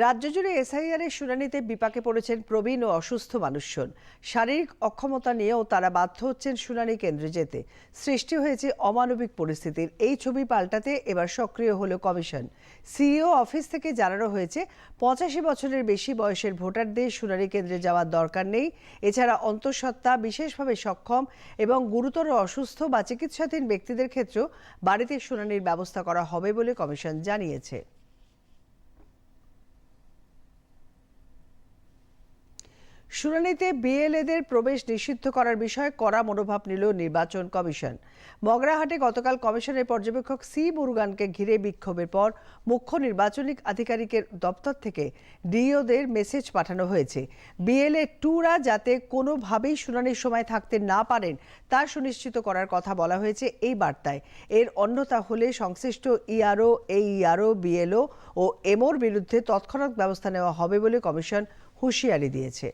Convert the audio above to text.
রাজ্য জুড়ে এসআইআর এর শুনানিতে বিপাকে পড়েছেন প্রবীণ ও অসুস্থ মানুষজন। শারীরিক অক্ষমতা নিয়েও তারা বাধ্য হচ্ছেন শুনানি কেন্দ্রে যেতে। সৃষ্টি হয়েছে অমানবিক পরিস্থিতির। এই ছবি পাল্টাতে এবার সক্রিয় হলো কমিশন। সিইও অফিস থেকে জানানো হয়েছে, পঁচাশি বছরের বেশি বয়সের ভোটারদের শুনানি কেন্দ্রে যাওয়ার দরকার নেই। এছাড়া অন্তঃসত্ত্বা বিশেষভাবে সক্ষম এবং গুরুতর অসুস্থ বা চিকিৎসাধীন ব্যক্তিদের ক্ষেত্রেও বাড়িতে শুনানির ব্যবস্থা করা হবে বলে কমিশন জানিয়েছে। শুনানিতে বিএলএদের প্রবেশ নিষিদ্ধ করার বিষয়ে কড়া মনোভাব নিল নির্বাচন কমিশন। মগরাহাটে গতকাল কমিশনের পর্যবেক্ষক সি মুরুগানকে ঘিরে বিক্ষোভের পর মুখ্য নির্বাচনিক আধিকারিকের দপ্তর থেকে ডিওদের মেসেজ পাঠানো হয়েছে। বিএলএ টুরা যাতে কোনোভাবেই শুনানির সময় থাকতে না পারেন, তা সুনিশ্চিত করার কথা বলা হয়েছে এই বার্তায়। এর অন্যতা হলে সংশ্লিষ্ট ইআরও, এইআরও, বিএলও ও এমোর বিরুদ্ধে তৎক্ষণাৎ ব্যবস্থা নেওয়া হবে বলে কমিশন হুঁশিয়ারি দিয়েছে।